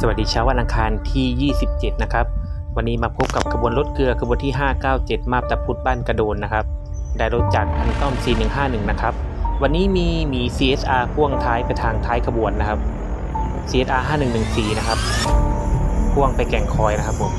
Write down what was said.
สวัสดีเช้าวันอังคารที่ 27 นะครับ วันนี้มาพบกับขบวนรถเกลือขบวนที่ 597 มาบตะพุธบ้านกระโดนนะครับ ได้รถจากพันต้อม 4151 นะครับ วันนี้มีมี CSR พ่วงท้ายไปทางท้ายขบวนนะครับ CSR 5114 นะครับ พ่วงไปแก่งคอยนะครับผม